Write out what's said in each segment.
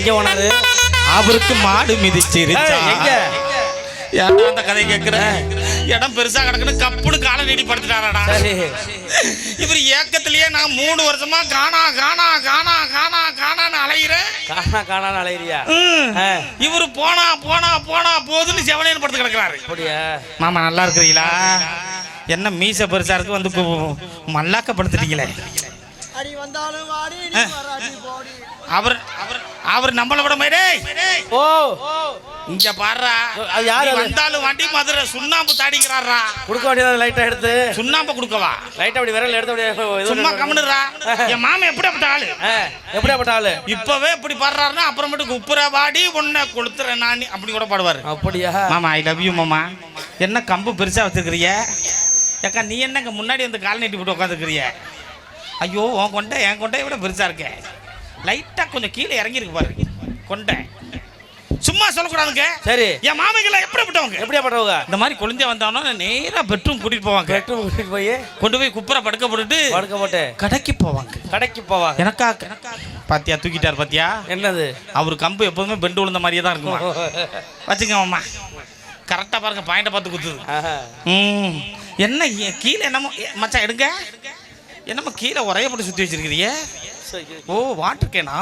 எங்க போனாரு அவருக்கு மாடு மிதிச்சிருச்சா? எங்க? அந்த கதை கேக்குற? இடம் பெருசா கிடக்குன்னு கப்புனு காலை நீடி படுத்துட்டாராடா. இவர் ஏக்கத்திலேயே நான் மூணு வருஷமா காணா காணா காணா காணா காணான்னு அலையிறேன் காணா காணான்னு அலையிறியா? ம். ஆ, இவரு போனா போனா போனா போதுன்னு செவனேன்னு படுத்து கிடக்குறாரு. அப்படியா? மாமா நல்லா இருக்கிறீங்களா? என்ன மீச பெருசா இருக்கு வந்து மல்லாக்கப்படுத்துட்டீங்களே. அவர் அவர் அவர் நம்மளை விட மாதிரி ஓ. இங்க பாடுறா அது யாரு? வந்தாலும் வண்டி மதுரை சுண்ணாம்பு தாடிக்கிறாரா கொடுக்க வேண்டியது லைட்டா எடுத்து? சுண்ணாம்பு கொடுக்கவா? லைட்டா அப்படி விரல் எடுத்து அப்படியே சும்மா பண்ணு. கம்முனுறா என் மாமன் எப்படிப்பட்ட ஆளு? எப்படியாப்பட்ட ஆளு? இப்பவே இப்படி பாடுறாருன்னா அப்புறமேட்டுக்கு உப்புற வாடி உன்னை கொளுத்துறேன் நான் அப்படி கூட பாடுவாரு. அப்படியா? மாமா ஐ லவ் யூ மாமா. என்ன கம்பு பெருசா வச்சிருக்கிறிய ஏக்கா நீ என்னங்க முன்னாடி வந்து கால் நீட்டி போட்டு உட்காந்துக்கிறிய ஐயோ உன் கொண்டை என் கொண்டை விட பெருசா இருக்க. லைட்டா கொஞ்சம் கீழே இறங்கியிருக்கு பாரு. கொண்டை. சும்மா சொல்லக்கூடாதுங்க. சரி. என் மாமிகளை எப்படிப்பட்டவங்க எப்படியாப்பட்டவங்க இந்த மாதிரி குழந்தைய வந்தானோ நேரா பெட்ரூம் கூட்டிட்டு போவாங்க. பெட்ரூம் கூட்டிட்டு போய் கொண்டு போய் குப்புற படுக்க போட்டுட்டு படுக்க போட்டு கடைக்கு போவாங்க. கடைக்கு போவாங்க. எனக்கா பாத்தியா தூக்கிட்டார் பாத்தியா? என்னது? அவர் கம்பு எப்போதுமே பெண்டு விழுந்த மாதிரியே தான் இருக்குமா? வச்சுக்கோங்க அம்மா கரெக்டாக பாருங்க பாயிண்ட்டை பார்த்து குத்துது. ம். என்ன கீழே என்னமோ மச்சான் எடுங்க. என்னமோ கீழே உரைய போட்டு சுற்றி வச்சிருக்கிறீங்க. சரி. ஓ வாட்டர் கேனா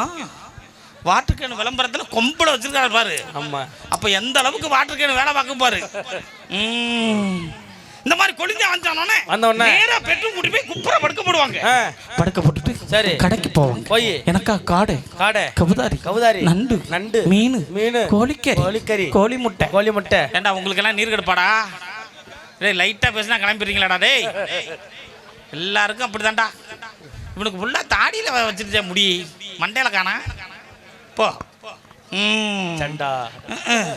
வாட்டர் கேன் விளம்பரத்தில் கொம்பளை வச்சிருக்காரு பாரு. ஆமா. அப்போ எந்த அளவுக்கு வாட்டர் கேன் வேலை பார்க்கும் பாரு. ம். இந்த மாதிரி கொழுந்தே வந்தானோன்னே வந்த உடனே? நேரா பெட்ரூம் கூட்டி போய் குப்புற படுக்க போடுவாங்க. படுக்க போட்டுட்டு சரி. கடைக்கு போவாங்க. போய். எனக்கா காடு. காடை. கபுதாரி கவுதாரி. நண்டு. நண்டு. மீன். மீன். கோழிக்கறி. கோழிக்கறி. கோழி முட்டை கோழி முட்டை ஏண்டா உங்களுக்கு எல்லாம் நீர் கெடுப்பாடா? டேய் லைட்டா பேசினா கிளம்பிடுறீங்களாடா டேய்? எல்லாருக்கும் அப்படிதான்டா. இவனுக்கு ஃபுல்லா தாடியில வ- வச்சிருச்சே முடி. மண்டையில காணா. போ. ம். சண்டா. ம்.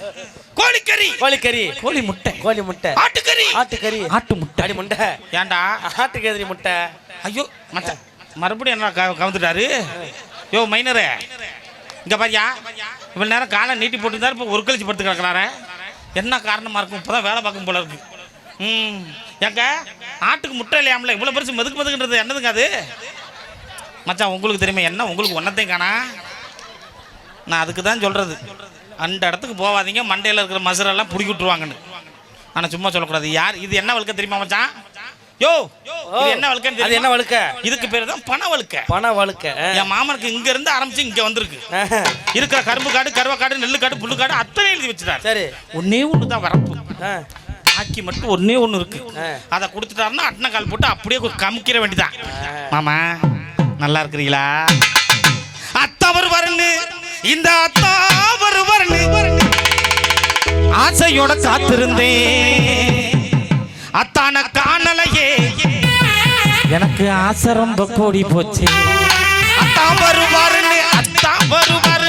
கோழிக்கறி. கோழிக்கறி. கோழி முட்டை. கோழி முட்டை. ஆட்டுக்கறி. ஆட்டுக்கறி. ஆட்டு முட்டை. அடி முட்டை. ஏன்டா? ஆட்டுக்கறி முட்டை. ஐயோ மச்சான் மறுபடியும் என்ன கவுந்துட்டாரு? யோ மைனரே. இங்க பாரியா. இவ்வளவு நேரம் காலை நீட்டி போட்டுருந்தாரு இப்போ ஒரு கழிச்சு படுத்து கிடக்குறாரு. என்ன காரணமா இருக்கும்? இப்போதான் வேலை பார்க்கும் போல இருக்கு. ம். ஏங்க ஆட்டுக்கு முட்டை இல்லையாமல? இவ்வளோ பெருசு மெதுக்கு மெதுக்குன்றது என்னதுங்க அது? மச்சான் உங்களுக்கு தெரியுமா என்ன? உங்களுக்கு ஒன்றத்தையும் காணா. நான் அதுக்கு தான் சொல்கிறது அந்த இடத்துக்கு போகாதீங்க. மண்டையில் இருக்கிற மசுரெல்லாம் பிடிக்கி விட்டுருவாங்கன்னு. ஆனால் சும்மா சொல்லக்கூடாது. யார் இது என்ன வழுக்க தெரியுமா மச்சான்? யோ என்ன வழுக்கன்னு அது? என்ன வழுக்க? இதுக்கு பேர் தான் பண வழுக்க. பண வழுக்க. என் மாமனுக்கு இங்க இருந்து ஆரம்பிச்சு இங்க வந்திருக்கு. இருக்கிற கரும்பு காடு கருவ காடு நெல்லு காடு புல்லு காடு அத்தனை எழுதி வச்சுட்டாரு. சரி. ஒன்னே ஒன்று தான் வரப்பு. பாக்கி மட்டும் ஒன்னே ஒன்று இருக்கு. அதை கொடுத்துட்டாருன்னா அட்டனை கால் போட்டு அப்படியே கமுக்கிற வேண்டியதான் மாமா. நல்லா இருக்கிறீங்களா அத்தா வருவாருன்னு இந்த அத்தா வருவாருன்னு ஆசையோட காத்திருந்தேன். அத்தான காணலையே. எனக்கு ஆசை ரொம்ப கூடி போச்சு. அத்தா வருவாருன்னு அத்தா வருவாருன்னு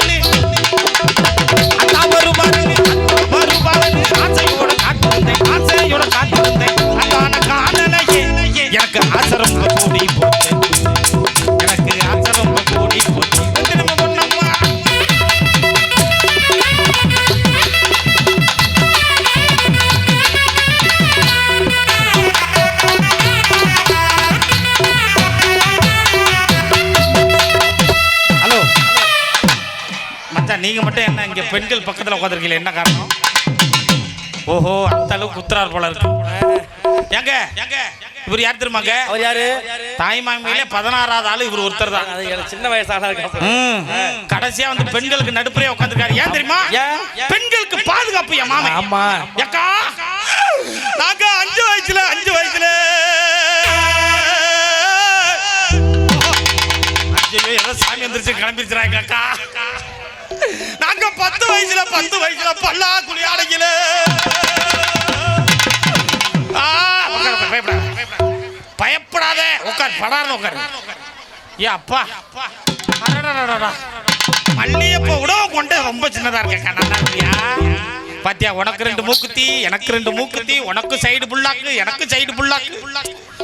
நீங்க மட்டும் என்ன இங்க பெண்கள் பக்கத்துல உட்காந்துருக்கீங்க என்ன காரணம்? ஓஹோ அந்த அளவுக்கு குத்துறார் போல இருக்கு. ஏங்க ஏங்க இவர் யார் தெரியுமாங்க அவர் யாரு? தாய் மாமியிலே பதினாறாவது ஆளு இவர் ஒருத்தர் தான். சின்ன வயசான. கடைசியா வந்து பெண்களுக்கு நடுப்புறே உட்காந்துருக்காரு ஏன் தெரியுமா? பெண்களுக்கு பாதுகாப்பு என் மாமன். ஆமா. ஏக்கா நாங்க அஞ்சு வயசுல அஞ்சு வயசுல. சாமி வந்துருச்சு கிளம்பிருச்சுறாங்க அக்கா. நாங்க பத்து வயசுல பத்து வயசுல பல்லா குழி அடைக்கல. பயப்படாத, உட்கார் பயப்படாத உட்கார் ஏ அப்பா அடடடடடா. மல்லிகைப்பூ கொண்டு ரொம்ப சின்னதா இருக்கேன் நல்லா இருக்கியா பாத்தியா உனக்கு ரெண்டு மூக்குத்தி எனக்கு ரெண்டு மூக்குத்தி உனக்கு சைடு புல்லாக்கு எனக்கு சைடு புல்லாக்கு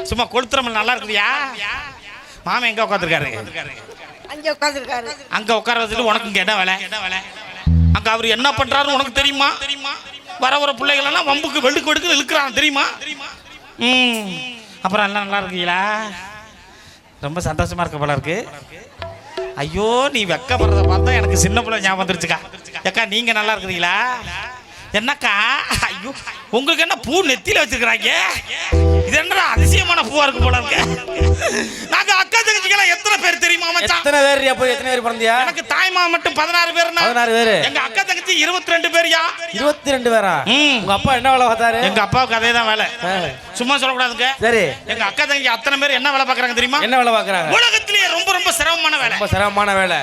சும்மா கொளுத்துறமல் நல்லா இருக்குதுயா மாமன் எங்க உட்காந்துருக்காரு அங்கே உட்காந்துருக்காரு அங்கே உட்கார வச்சுட்டு உனக்கு இங்கே என்ன வேலை. அங்கே அவர் என்ன பண்ணுறாருன்னு உனக்கு தெரியுமா? தெரியுமா வர வர பிள்ளைகளெல்லாம் வம்புக்கு வெளுக்கு வெடுக்கு இழுக்கிறான் தெரியுமா? ம். அப்புறம் எல்லாம் நல்லா இருக்கீங்களா? ரொம்ப சந்தோஷமா இருக்க போல இருக்கு. ஐயோ நீ வெக்கப்படுறத பார்த்தா எனக்கு சின்ன பிள்ளை ஞாபகம் வந்துருச்சுக்கா. அக்கா நீங்கள் நல்லா இருக்கிறீங்களா? என்னக்கா? ஐயோ உங்களுக்கு என்ன பூ நெத்தியில வச்சிருக்கிறாங்க? இது என்னடா அதிசயமான பூவா இருக்கு போல இருக்கு? நாங்க அக்கா தங்கச்சிக்கெல்லாம் எத்தனை பேர் தெரியுமா மச்சான்? எத்தனை பேர் போய் எத்தனை பேர் பிறந்தியா? எனக்கு தாய்மா மட்டும் பதினாறு பேர்னா பதினாறு பேரு. எங்க அக்கா தங்கச்சி இருபத்தி ரெண்டு பேர்யா இருபத்தி ரெண்டு பேரா. உங்க அப்பா என்ன வேலை பார்த்தாரு? எங்க அப்பாவுக்கு அதே தான் வேலை. சும்மா சொல்லக்கூடாதுங்க. சரி. எங்க அக்கா தங்கச்சி அத்தனை பேர் என்ன வேலை பார்க்கறாங்க தெரியுமா? என்ன வேலை பார்க்கறாங்க? உலகத்திலேயே ரொம்ப ரொம்ப சிரமமான வேலை. ரொம்ப சிரமமான வேலை.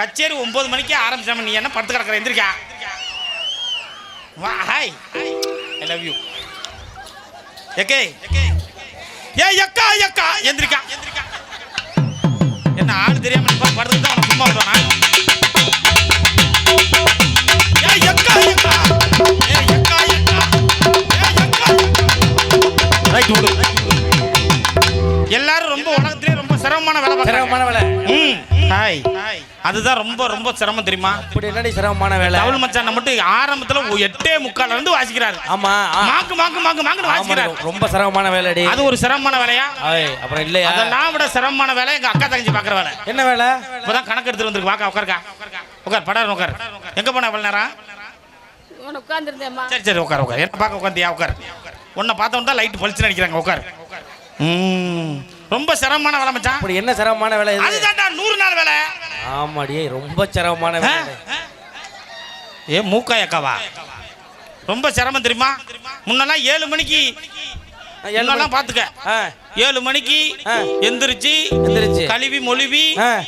கச்சேரி ஒன்பது மணிக்கு ஆரம்பிச்சாம நீ என்ன படுத்து கிடக்குற? எந்திரிக்கா. வா ஹாய் ஐ லவ் யூ எக்கே ஏ எக்கா எக்கா எந்திரிக்கா எந்திரிக்கா என்ன ஆள் தெரியாம நிப்பா படுத்து தான் சும்மா விடுவானா ஏ எக்கா எக்கா ஏ எக்கா எக்கா ஏ எக்கா ரைட் எல்லாரும் ரொம்ப உலகத்திலே ரொம்ப சிரமமான வேலை பார்க்கறாங்க. சிரமமான வேலை. ஹாய். அதுதான் ரொம்ப ரொம்ப சிரமம் தெரியுமா? இப்படி என்னடி சிரமமான வேலை. தவுள் மச்சான் மட்டும் ஆரம்பத்துல எட்டே முக்கால்ல இருந்து வாசிக்கிறாரு. ஆமா. மாக்கு மாக்கு மாக்கு மாக்கு வாசிக்கிறாரு. ரொம்ப சிரமமான வேலைடி. அது ஒரு சிரமமான வேலையா? அப்புறம் இல்லையா? அதெல்லாம் விட சிரமமான வேலை எங்க அக்கா தங்கச்சி பாக்குற வேலை. என்ன வேலை? இப்பதான் கணக்கு எடுத்துட்டு வந்திருக்கு. வாக்கா உட்காருக்கா? உட்கார் படாரு உட்கார். எங்க போன எவ்வளவு நேரம்? சரி சரி உட்கார் உட்கார். என்ன பார்க்க உட்காந்தியா உட்கார். உன்னை பார்த்தவன் தான் லைட் பளிச்சு நினைக்கிறாங்க உட்கார். ம். ரொம்ப சிரமமான வேலை மச்சான். அப்படி என்ன சிரமமான வேலை அதுதான்டா நூறு நாள் வேலை. ஆமாடி ரொம்ப சிரமமான? வேலை. ஏ மூக்காய் அக்காவா? ரொம்ப சிரமம் தெரியுமா? முன்னெல்லாம் ஏழு மணிக்கு பார்த்துக்க. ஆ, ஏழு மணிக்கு. எந்திரிச்சு எந்திரிச்சு. கழுவி மொழிவி.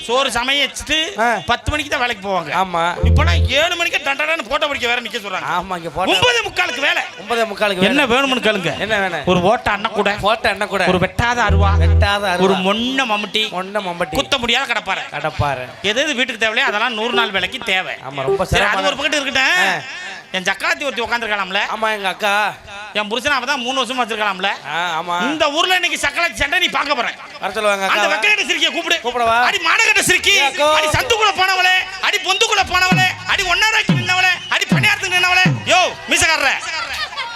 சோறு சமைச்சிட்டு. பத்து மணிக்கு தான் வேலைக்கு போவாங்க. ஆமா. இப்போலாம் ஏழு மணிக்கு டண்டடான்னு போட்டோ பிடிக்க வேற நிக்க சொல்றாங்க. ஆமா இங்க போட்டோ ஒன்பது முக்காலுக்கு வேலை. ஒன்பதே முக்காலுக்கு என்ன. வேணும்னு கேளுங்க. என்ன வேணும் ஒரு ஓட்ட அண்ணன் கூட போட்டோ என்ன கூட. ஒரு வெட்டாத அருவா வெட்டாத. ஒரு மொன்ன மம்முட்டி ஒன்ன மம்பட்டி. குத்த முடியாத கடப்பாரு கடப்பாரு எது எது வீட்டுக்கு தேவையோ அதெல்லாம் நூறு நாள் வேலைக்கு தேவை. ஆமா ரொம்ப சரி அது ஒரு பக்கத்து இருக்கட்டும். ஆ. என் சக்கராத்தி ஒருத்தி உட்காந்துருக்கலாம்ல ஆமா எங்க அக்கா. என் புருஷன் அவதான் மூணு வருஷமா வச்சிருக்கலாம்ல. ஆமா. இந்த ஊர்ல இன்னைக்கு சக்கராத்தி சண்டை நீ பார்க்க போற. வர சொல்லுவாங்க அந்த அக்கா வெக்ககட்ட சிரிக்கிய கூப்பிடு. கூப்பிடவா? அடி மானகட்ட சிரிக்கி. அடி சந்துக்குள்ள போனவளே அடி பொந்துக்குள்ள போனவளே அடி ஒன்னாராக்கி நின்னவளே அடி பணியாரத்துக்கு நின்னவளே. யோ மீசக்காரர.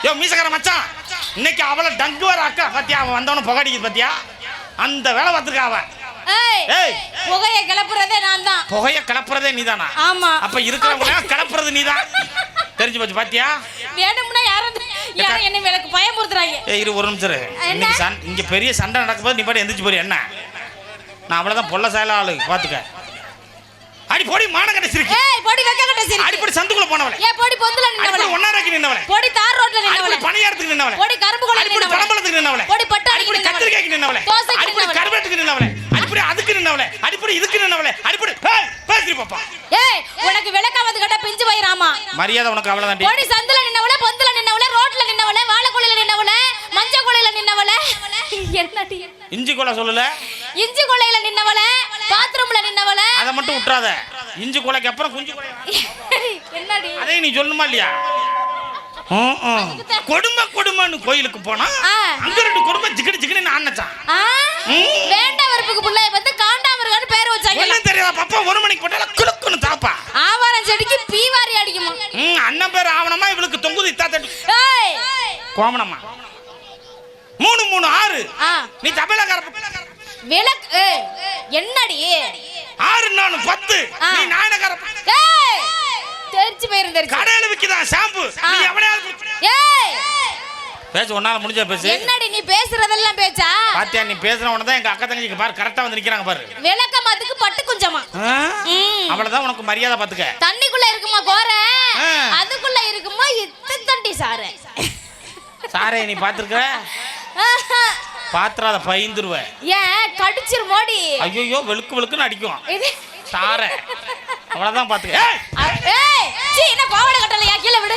யோ மீசக்கார மச்சான். இன்னைக்கு அவளை டங்கு வர அக்கா பாத்தியா? அவன் வந்தவன புகாடிக்குது பாத்தியா? அந்த வேலை பார்த்துருக்கா அவன். புகையை கிளப்புறதே நான் தான். புகைய கிளப்புறதே நீதானா? ஆமா. அப்ப இருக்கிறவங்க கிளப்புறது நீதான். தெரிஞ்சு போச்சு பாத்தியா? யாரும் என்ன எனக்கு பயமுறுத்துறாங்க. ஏய் இரு ஒரு நிமிஷம்? இன்னைக்கு இங்க பெரிய சண்டை நடக்கும்போது நீ பாட்டு எந்திரிச்சு போறிய? என்ன? நான் அவ்வளவுதான் பொல்ல சாயல ஆளு பாத்துக்க. அடி போடி மானகட்ட சிரிக்கி. ஏய் பொடி வெக்க கட்ட சரி அடிப்படி சந்துக்குள்ள போனவளே. ஏய் பொடி பொந்துல நின்னவளே. ஒன்னாராக்கி நின்னவளே. பொடி தார் ரோட்ல நின்னவளே. பணியாரத்துக்கு நின்னவளே. பொடி கரும்பு அடிப்படி நின்னவளே. பழம்பழத்துக்கு நின்னவளே. பொடி அடிப்படி நின்னவளே. கத்திரிக்காய்க்கு நின்னவளே. அடிப்படி நின்னவளே. கருவேட்டுக்கு நின்னவளே. அடிப்படி அதுக்கு நின்னவளே. அடிப்படி இதுக்கு நின்னவளே. அடிப்படி ஏய் பேசி பாப்பா. ஏய் உனக்கு விளக்காவது கட்ட பிஞ்சு வயிறாமா மரியாதை உனக்கு அவ்வளவுதான்டி பொடி சந்துல நின்னவளே பொந்துல நின்னவளே ரோட்ல நின்னவளே வாழைக்குழியில நின்னவளே மஞ்ச குலையில நின்னவளே. என்னடி இஞ்சி கொலை சொல்லல? இஞ்சி கொலையில நின்னவளே. மட்டும் விட்டுறாத. இஞ்சி கொலைக்கு அப்புறம் குஞ்சு கொலை என்னடி? அதையும் நீ சொல்லணுமா இல்லையா. கொடுமை கொடுமைன்னு கோயிலுக்கு போனா. அங்க ரெண்டு கொடுமை ஜிக்கடி ஜிக்கடி ஆனச்சான் வேண்டாம் வெறுப்புக்கு புள்ள வந்து காண்டாமிருகான்னு பேர் வச்சாங்க. ஒண்ணும் தெரியாதா? பாப்பா ஒரு மணிக்கு போட்டால குலுக்குன்னு தாப்பா ஆவாரம் செடிக்கு பீவாரி அடிக்குமா? அண்ணன் பேர் ஆவணமா இவளுக்கு தொங்குது இத்தா தட்டு ஏய்! கோமணம்மா மூணு மூணு ஆறு. நீ தபேலக்கார விளக்கு ஏய், என்னடி? ஆறு நானு பத்து. ஆ. நீ நாயனக்கார ஏய் தெரிச்சு போயிரும் தெரிச்சு. கடையில விக்குதான் ஷாம்பு. நீ. எவனையாவது ஏய். பேச ஒன்னால முடிஞ்ச பேசு. என்னடி நீ பேசுறதெல்லாம் பேச்சா? பாத்தியா நீ பேசுற உடனே தான் எங்க அக்கா தங்கச்சிக்கு பாரு கரெக்டா வந்து நிக்கிறாங்க பாரு. விளக்கம் அதுக்கு பட்டு குஞ்சமா. அவ்வளவுதான் உனக்கு மரியாதை பாத்துக்க. தண்ணிக்குள்ள இருக்குமா கோர. அதுக்குள்ள இருக்குமா இத்து தண்டி சாரு சாரே நீ பாத்துருக்க? பாத்திராத பயந்துருவ. ஏன்? கடிச்சிரு மோடி. ஐயோ வெளுக்கு வெளுக்குன்னு அடிக்கும். இது. சார அவ்வளவுதான் பாத்துக்க. என்ன பாவாடை கட்டலையா? கீழே விடு.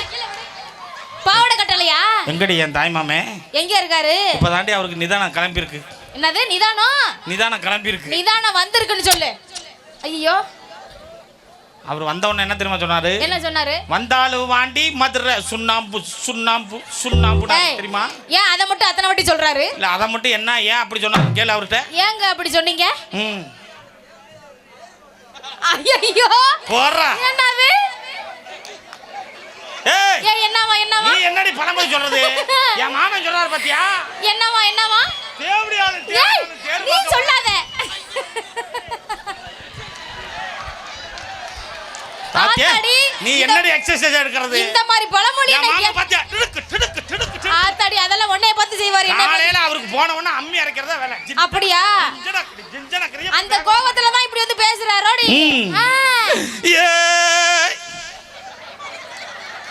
பாவாடை கட்டலையா? எங்கடி என் தாய்மாமே எங்க இருக்காரு? இப்பதாண்டி அவருக்கு நிதானம் கிளம்பி இருக்கு என்னது நிதானம்? நிதானம் கிளம்பி இருக்கு நிதானம் வந்திருக்குன்னு சொல்லு. ஐயோ அவர் வந்த உடனே என்ன தெரியுமா சொன்னாரு? என்ன சொன்னாரு? வந்தாலும் வாண்டி மதுரை. சுண்ணாம்பு சுண்ணாம்பு சுண்ணாம்பு தெரியுமா? ஏன் அதை மட்டும் அத்தனை வாட்டி சொல்றாரு? இல்ல அதை மட்டும் என்ன ஏன் அப்படி சொன்னாரு கேளு அவர்கிட்ட. ஏங்க அப்படி சொன்னீங்க? ஐயோ போடுறா. என்னது? ஏய் என்னவா என்னவா? நீ என்னடி பழமொழி சொல்றது? என் மாமன் சொல்றாரு பாத்தியா? என்னவா என்னவா? தேவடியாளு தேவடியாளு, நீ. சொல்லாத? ஆத்தாடி, நீ என்னடி எக்ஸசைஸ் எடுக்கிறது? இந்த மாதிரி பழமொழி எனக்கு பாத்தியா? திடுக்கு திடுக்கு திடுக்கு. ஆத்தாடி அதெல்லாம் உன்னைய பார்த்து செய்வாரு. என்ன காலையில அவருக்கு போன உடனே அம்மி அரைக்கிறதா வேலை. அப்படியா. அந்த கோபத்துல தான் இப்படி வந்து பேசுறாரோடி.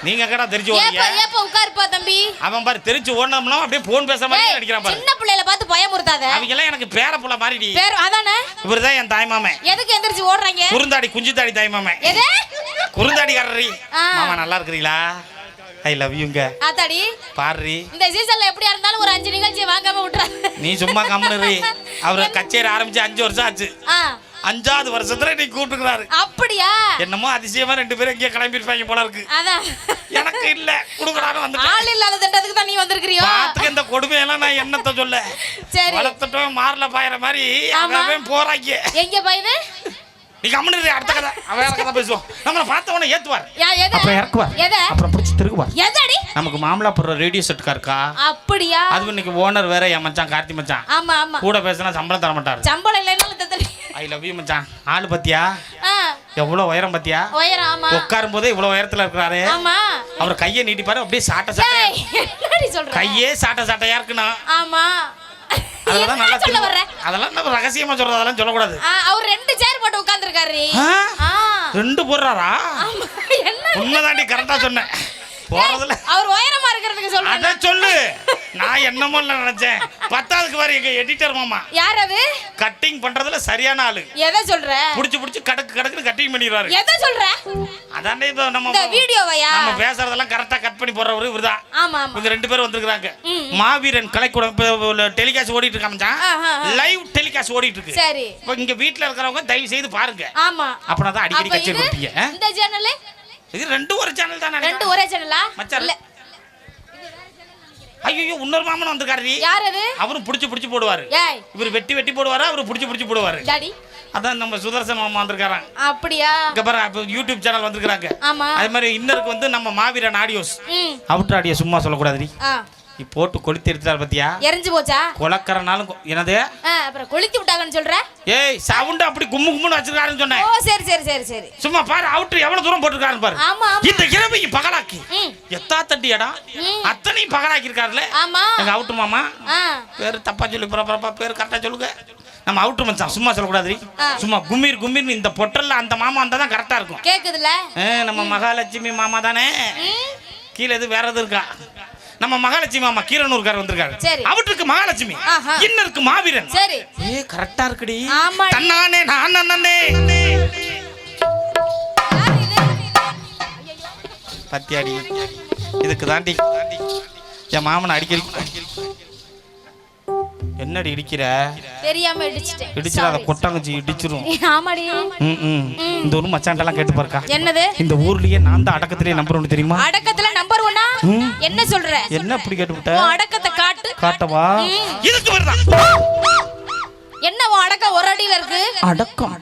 நீங்க கடா தெரிஞ்சு ஏப்பா ஓடுறீங்க ஏப்பா உட்காருப்பா தம்பி. அவன் பாரு தெரிஞ்சு ஓடனோம்னா அப்படியே போன் பேச மாதிரி ஏய், நடிக்கிறான் பாரு. சின்ன பிள்ளையில பார்த்து பயமுறுத்தாத. அவங்க எல்லாம் எனக்கு பேர புள்ள மாறிடி. பேர் அதானே? இவர்தான் என் தாய்மாமன் எதுக்கு எந்திரிச்சு ஓடுறீங்க? குறுந்தாடி குஞ்சுத்தாடி தாய்மாமன் எது? குறுந்தாடிக்காரரி. மாமா நல்லா இருக்கிறீங்களா? ஐ லவ் யூங்க ஆத்தாடி பாருரி இந்த சீசன்ல எப்படியா இருந்தாலும் ஒரு அஞ்சு நிகழ்ச்சி வாங்காம விட்டுறாரு நீ சும்மா கம்முனு அவர் கச்சேரி ஆரம்பிச்சு அஞ்சு வருஷம் ஆச்சு. அஞ்சாவது வருஷத்துல நீ கூப்பிட்டுக்கிறாரு. அப்படியா? என்னமோ அதிசயமா ரெண்டு பேரும் எங்கேயோ கிளம்பிருப்பாங்க போல இருக்கு. அதான் எனக்கு இல்ல குடுக்கறான்னு வந்து ஆள் இல்லாத திட்டத்துக்கு தான் நீ வந்திருக்கிறியோ? பாத்துக்க இந்த கொடுமையெல்லாம் நான் என்னத்த சொல்ல? சரி. வளர்த்துட்டோம் மாறல பாயிற மாதிரி. அவன் போறாங்க எங்க பையனு நீ கம்முனு இரு, அடுத்த கதை. அவன் வேற கதை பேசுவோம் நம்மளை பார்த்தவன ஏத்துவார். அப்புறம் இறக்குவார். அப்புறம் பிடிச்சி திருக்குவார் எதடி? நமக்கு மாமலாப்புற ரேடியோ செட் இருக்கா? அப்படியா? அது இன்னைக்கு ஓனர் வேற என் மச்சான் கார்த்தி மச்சான். ஆமா ஆமா. கூட பேசினா சம்பளம் தர மாட்டாரு சம்பளம் ஐ லவ் யூ மச்சான். ஆளு பத்தியா? எவ்வளவு உயரம் பத்தியா? உயரம் ஆமா. உட்காரும் போதே இவ்வளவு உயரத்துல இருக்கிறாரு. ஆமா. அவர் கையை நீட்டிப்பாரு அப்படியே சாட்ட சாட்ட கையே சாட்ட சாட்டையா இருக்குண்ணா. ஆமா. அதெல்லாம் நல்லா சொல்ல. வர்ற? அதெல்லாம் நம்ம ரகசியமா சொல்றது அதெல்லாம் சொல்லக்கூடாது. அவர் ரெண்டு சேர் போட்டு உட்கார்ந்திருக்காரு. ரெண்டு போடுறாரா? உண்மைதாண்டி கரெக்டா சொன்னேன். போறதுல அவர் உயரமா இருக்கிறதுக்கு சொல்றேன் அத சொல்லு. நான் என்னமோ இல்ல நினைச்சேன். பத்தாவதுக்கு வர எங்க எடிட்டர் மாமா. யார் அது? கட்டிங் பண்றதுல சரியான ஆளு. எதை சொல்ற? புடிச்சு புடிச்சு கடக்கு கடக்குன்னு கட்டிங் பண்ணிடுவாரு. எதை சொல்ற? அதாண்டே இப்போ நம்ம இந்த வீடியோவையா? நம்ம பேசுறதெல்லாம் கரெக்டா கட் பண்ணி போடுறவரு இவர்தான் ஆமா ஆமா. இவங்க ரெண்டு பேரும் வந்திருக்காங்க. மாவீரன் கலைக்கூடம் டெலிகாஸ்ட் ஓடிட்டு இருக்க மச்சான். ஆஹா, ஆஹா. லைவ் டெலிகாஸ்ட் ஓடிட்டு இருக்கு. சரி. இங்க வீட்ல இருக்கிறவங்க தயவு செய்து பாருங்க. ஆமா. அப்பனா தான் அடிக்கடி கச்சேரி கொடுப்பீங்க? இந்த சேனல் இது ரெண்டும் ஒரு சேனல் தான் ரெண்டு ஒரே சேனலா மச்சான். இல்ல. ஐயோ இன்னொரு மாமன் வந்திருக்காரு யார் அது? அவரும் புடிச்சு புடிச்சு போடுவாரு. இவர் வெட்டி வெட்டி போடுவாரு? அவரு புடிச்சு புடிச்சு போடுவாரு. டாடி. அதான் நம்ம சுதர்சன் மாமா வந்திருக்காராங்க அப்படியா? இங்க பாரு யூடியூப் சேனல் வந்திருக்காங்க ஆமா. அதே மாதிரி இன்னருக்கு வந்து நம்ம மாவீரன் ஆடியோஸ். ம். அவுட்டர் ஆடியோ சும்மா சொல்லக்கூடாது நீ போட்டு கொளுத்தி எடுத்தாரு பத்தியா? எரிஞ்சு போச்சா? கொலக்கறனாலும் என்னது? அப்புறம் கொளுத்தி விட்டாங்கன்னு சொல்ற? ஏய் சவுண்ட் அப்படி கும்மு கும்முன்னு வச்சிருக்காருன்னு ஓ சொன்னேன் சரி சரி சரி சரி. சும்மா பாரு அவுட்டர் எவ்வளவு தூரம் போட்டிருக்காருன்னு பாரு. ஆமா இந்த இரவைக்கு பகலாக்கி. எத்தா தட்டி இடம். அத்தனையும் பகலாக்கி இருக்காருல்ல ஆமா. எங்க அவுட்டு மாமா. பேர் தப்பா சொல்லி பரப்பா பேர் கரெக்டா சொல்லுங்க. நம்ம அவுட்டு மச்சான் சும்மா சொல்லக்கூடாது. சும்மா கும்மீர் கும்மீர் இந்த பொட்டல்ல அந்த மாமா வந்தா தான் கரெக்டா இருக்கும். கேக்குதுல நம்ம மகாலட்சுமி மாமா தானே? கீழே எது வேற எது இருக்கா? நம்ம மகாலட்சுமி மாமா கீரனூர்கார் வந்திருக்காரு. அவற்றுக்கு மகாலட்சுமி. இன்னருக்கு மாவீரன் சரி ஏ கரெக்டா இருக்குடி. தன்னானே நான் அண்ணனே பத்தியாடி இதுக்கு தாண்டி என் மாமன் அடிக்கடி என்னடி இடிக்கிற? தெரியாம இடிச்சிட்டேன். இடிச்சிடாத. கொட்டாங்கச்சி இடிச்சிரும். ஆமாடி. ம், ம். இந்த ஊர் மச்சான்ட்டெல்லாம் கேட்டு பாருக்கா. என்னது? இந்த ஊர்லயே நான் தான் அடக்கத்திலேயே நம்பர் ஒன்று தெரியுமா? அடக்கத்துல நம்பர் ஒன்னா. என்ன சொல்ற? என்ன அப்படி கேட்டு விட்ட அடக்கத்தை காட்டு. காட்டவா. இதுக்கு வருதான் என்ன அடக்கம் ஒரு அடியில இருக்கு? அடக்கம்.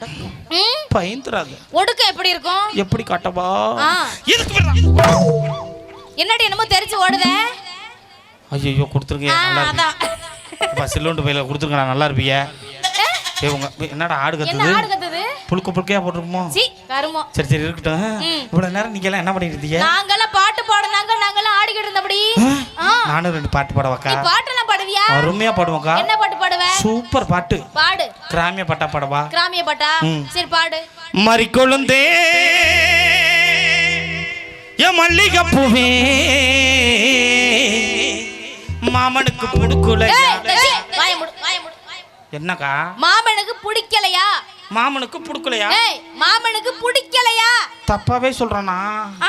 ம். பயந்துராது ஒடுக்கம் எப்படி இருக்கும்? எப்படி காட்டவா. இதுக்கு என்னடி என்னமோ தெரிச்சு ஓடுத? ஐயோ கொடுத்துருங்க அதான். அப்பா சில்லோண்டு பையில கொடுத்துருங்க நல்லா ஏய் உங்க என்னடா ஆடு கத்துது? புழுக்க புழுக்கையா போட்டிருக்குமோ? சரி சரி இருக்கட்டும். இவ்வளவு நேரம் நீங்க எல்லாம் என்ன பண்ணிட்டு இருந்தீங்க? நாங்கெல்லாம் பாட்டு பாடுனாங்க நாங்கெல்லாம் ஆடிக்கிட்டு இருந்தபடி. நானும் ரெண்டு பாட்டு பாடவாக்கா. பாட்டெல்லாம் பாடுவியா? அருமையா பாடுவோக்கா. என்ன பாட்டு பாடுவ? சூப்பர் பாட்டு. பாடு. கிராமிய பாட்டா பாடவா? கிராமிய பாட்டா. சரி பாடு. மறிக்கொழுந்தே என் மல்லிகைப்பூவே. மாமனுக்கு புடுக்குல. என்னக்கா? மாமனுக்கு பிடிக்கலையா? மாமனுக்கு புடுக்கலையா? மாமனுக்கு பிடிக்கலையா? தப்பாவே சொல்றானா?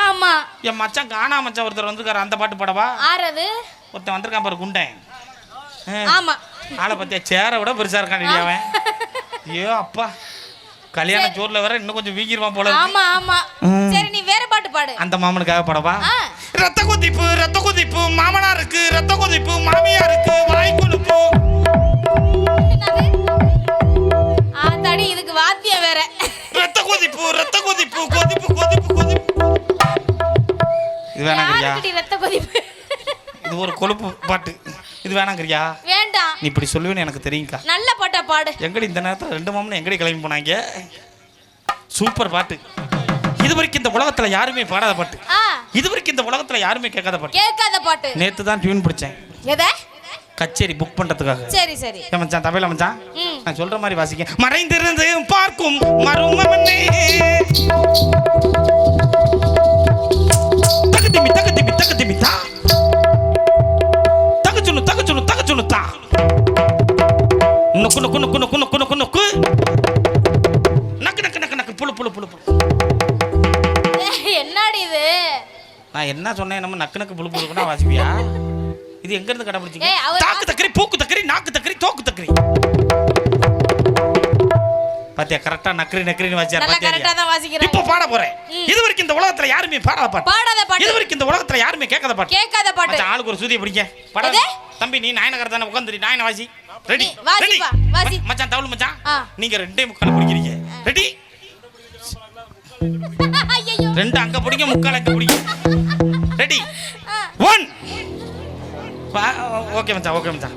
ஆமா. என் மச்சான் காணா மச்சான் ஒருத்தர் வந்திருக்காரு அந்த பாட்டு பாடவா? ஆறது ஒருத்தன் வந்திருக்கான் பாரு குண்டன். ஆமா. ஆளை பத்தியா சேரை விட பெருசா இருக்கான் அவன்? ஐயோ அப்பா. கல்யாண ஜோர்ல வேற இன்னும் கொஞ்சம் வீங்கிருவான் போல. ஆமா ஆமா. சரி நீ வேற பாட்டு பாடு. அந்த மாமனுக்காக படவா. ரத்த கொதிப்பு ரத்த கொதிப்பு மாமனாருக்கு ரத்த கொதிப்பு மாமியாருக்கு வாய் கொழுப்பு. என்னது? ஆ தடி இதுக்கு வாத்தியம் வேற. ரத்த கொதிப்பு ரத்த கொதிப்பு கொதிப்பு கொதிப்பு கொதிப்பு. இது வேணாங்கய்யா ரத்த கொதிப்பு? இது ஒரு கொழுப்பு பாட்டு. இது வேணாங்கறியா வேண்டாம். நீ இப்படி சொல்லுவேன்னு எனக்கு தெரியுங்கக்கா நல்ல பாட்டா பாடு. எங்கடி இந்த நேரத்தில் ரெண்டு மாமனும் எங்கடி கிளம்பி போனாங்க? சூப்பர் பாட்டு. இது வரைக்கும் இந்த உலகத்துல யாருமே பாடாத பாட்டு. இது வரைக்கும் இந்த உலகத்துல யாருமே கேட்காத பாட்டு. கேட்காத பாட்டு. நேத்து தான் டியூன் பிடிச்சேன். எதை? கச்சேரி புக் பண்றதுக்காக. சரி சரி. ஏன் மச்சான் தமிழ மச்சான்? ம். நான் சொல்ற மாதிரி வாசிக்க மறைந்திருந்து பார்க்கும் மருமவனே தகுதிமி தகுதிமி தகுதிமி தா. தகச்சுனு தகச்சுனு தகச்சுனு தா. நொக்கு நொக்கு நொக்கு நொக்கு நொக்கு நொக்கு நொக்கு. நக்கு நக்கு நக்கு நக்கு. புழு புழு புழு புழு. என்னடி இது? நான் என்ன சொன்னேன் நம்ம நக்கு நக்கு புழு புழுக்குன்னா வாசிப்பியா? இது எங்க இருந்து கண்டுபிடிச்சீங்க ஏய், அவர் தாக்கு தக்கரி பூக்கு தக்கரி நாக்கு தக்கரி தோக்கு தக்கரி. பாத்தியா கரெக்டா நக்கரி நக்கரின்னு வாசிச்சார் பாத்தியா கரெக்டா தான் வாசிக்கிறாங்க. இப்போ பாட போறேன். இது வரைக்கும் இந்த உலகத்துல யாருமே பாடாத பாட்டு. பாடாத இது பாட்டு வரைக்கும் இந்த உலகத்துல யாருமே கேட்காத பாட்டு. கேட்காத பாட்டு. ஆளுக்கு ஒரு சூதியை பிடிக்க படம். எது? தம்பி நீ நாயனகர் தானே உட்காந்துரி நாயன வாசி. ரெடி ரெடி வாசி. மச்சான் தவுள் மச்சான். நீங்க ரெண்டே முக்கால் பிடிக்கிறீங்க ரெடி. ரெண்டு அங்க பிடிங்க முக்கால் அங்க பிடிங்க ரெடி. ஒன் ஓகே மச்சான் ஓகே மச்சான்.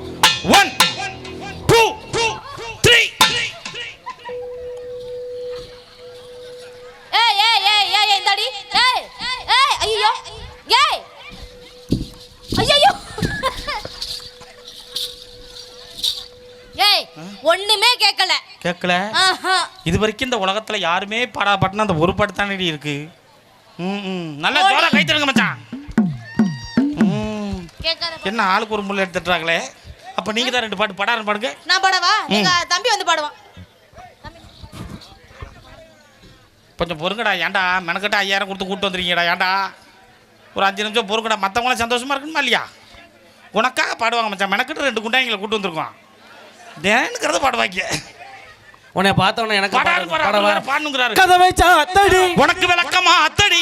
ஒன் டூ த்ரீ ஏய் ஏய் ஏய் ஏய் இந்தாடி. ஏய் ஏய் ஐயோ ஏய். ஐயோ ஏய் ஒண்ணுமே கேட்கல கேட்கல இது வரைக்கும் இந்த உலகத்துல யாருமே பாட்டுனா அந்த ஒரு பாட்டு தானே இருக்கு. நல்லா ஜோரா கை தருங்க மச்சான். என்ன ஆளுக்கு ஒரு முள்ள எடுத்துட்டாங்களே அப்ப நீங்க தான் ரெண்டு பாட்டு படாரம் பாடுங்க. நான் பாடவா? எங்க தம்பி வந்து பாடுவான். கொஞ்சம் பொறுங்கடா ஏன்டா? மெனக்கிட்ட ஐயாயிரம் கொடுத்து கூட்டு வந்துருக்கீங்கடா ஏன்டா? ஒரு அஞ்சு நிமிஷம் பொறுங்கடா மற்றவங்களாம் சந்தோஷமா இருக்கணுமா இல்லையா? உனக்காக பாடுவாங்க மச்சான். மெனக்கிட்ட ரெண்டு குண்டாய்களை கூட்டு வந்திருக்கோம். தேனுங்கிறத பாடுவாங்க. உன்னை பார்த்தவன எனக்கு கதவை சாத்தடி. உனக்கு விளக்கமா அத்தடி.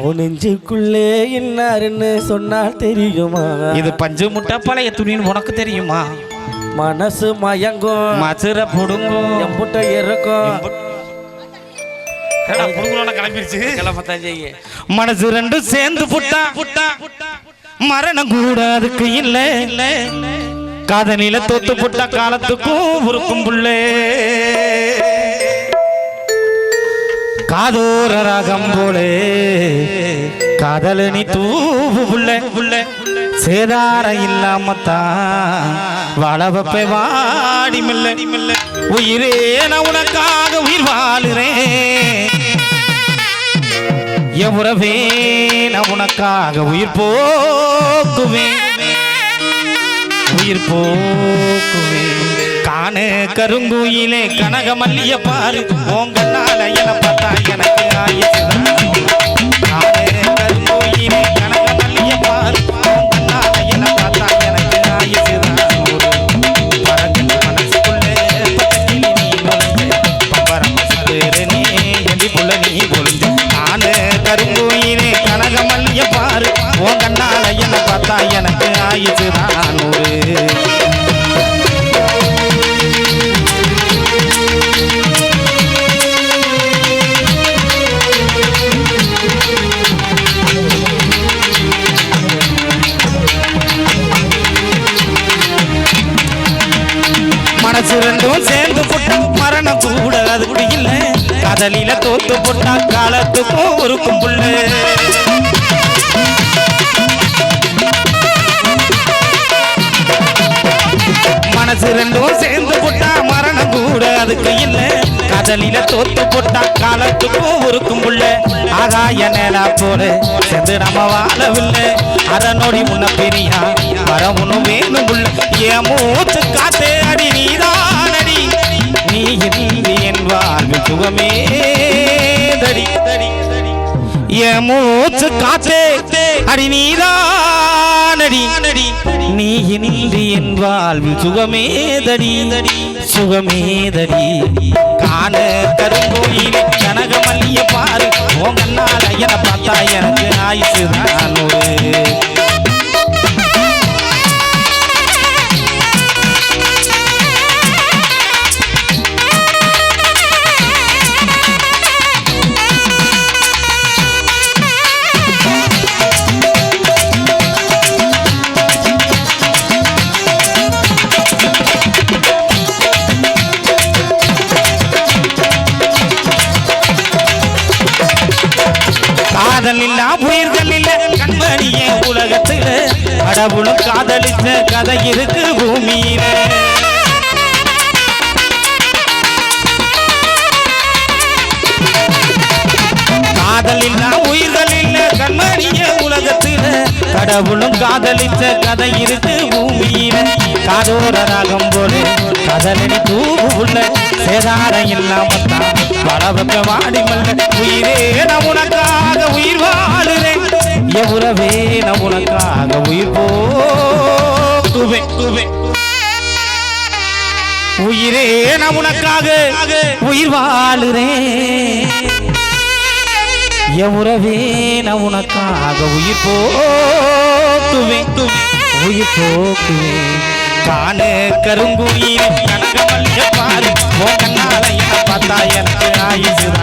ஓ நெஞ்சுக்குள்ளே இன்னாருன்னு சொன்னால் தெரியுமா? இது பஞ்சு முட்டை பழைய துணின்னு உனக்கு தெரியுமா? மனசு மயங்கும். மசுர புடுங்கும். எம்புட்ட இருக்கும் கிளம்பிருச்சு? கிளம்பத்தான் மனசு ரெண்டும் சேர்ந்து புட்டா. புட்டா. மரணம் கூட அதுக்கு இல்ல இல்ல. காதலில தோத்து புட்டா காலத்துக்கும் உருக்கும் புள்ளே. காதோர ராகம் போலே காதலனி தூவு புள்ள. புள்ள. சேதாரம் இல்லாம தான் வளவப்பை வாடி மில்ல. மில்ல. உயிரே நான் உனக்காக உயிர் வாழுறேன். என் உறவே நான் உனக்காக உயிர் போக்குவேன். உயிர் போக்குவேன் காண கருங்குயிலே கனக மல்லிய பாரு உங்களால என பார்த்தா எனக்கு ஆயுசுதான் காண கருங்குயிலே கனக மல்லிய பாரு உங்களால என பார்த்தா எனக்கு ஆயுசுதான் ரெண்டும் சேர்ந்து புட்ட மரணம் கூட அது கூட இல்ல. கதலில தோத்து போட்டா காலத்துக்கும் ஒருக்கும் கும்புள்ள மனசு ரெண்டும் சேர்ந்து போட்டா மரணம் கூட அதுக்கு இல்ல. கதலில தோத்து போட்டா காலத்துக்கும் ஒருக்கும் கும்புள்ள ஆகாய நேலா போல சேர்ந்து நம்ம வாழவில்லை. அரை நோடி முன்ன பெரியா வர ஒண்ணும் வேணும் புள்ள ஏ மூச்சு காத்தே அடி நீதான் இன்றி சுகமே. தடி என் மூச்சு காற்றே அடி நீதானடி நீ இன்றி என் வாழ்வில் சுகமேதடி சுகமேதடி காண கருங்கோயிலே கனகமல்லிய பாரு. உங்கன்னால என பார்த்தா எனக்கு ஆயுசு தான் ஒரு கடவுளும் காதலித்த கதை இருக்கு பூமியில. காதல் இல்லா உயிர்கள் இல்ல கண்மணிய உலகத்தில். கடவுளும் காதலித்த கதை இருக்கு பூமியில. காதோர ராகம் போல காதலடி தூவு உள்ள சேதாரம் இல்லாமல் தான் வளவக்க வாடி மல்ல உயிரே நான் உனக்காக உயிர் வாழுறேன் எவ்வளவே உறவே நான் உனக்காக உயிர் போக்குவேன் குவேன் உயிரே நான் உனக்காக உயிர் வாழுறேன் என் உறவே நான் உனக்காக உயிர் போக்குவேன் உயிர் போக்குவேன் காண கருங்குயில் கனகமல்லிய பாரு. உன் கண்ணால பார்த்தா எனக்கு ஆயுசுதான்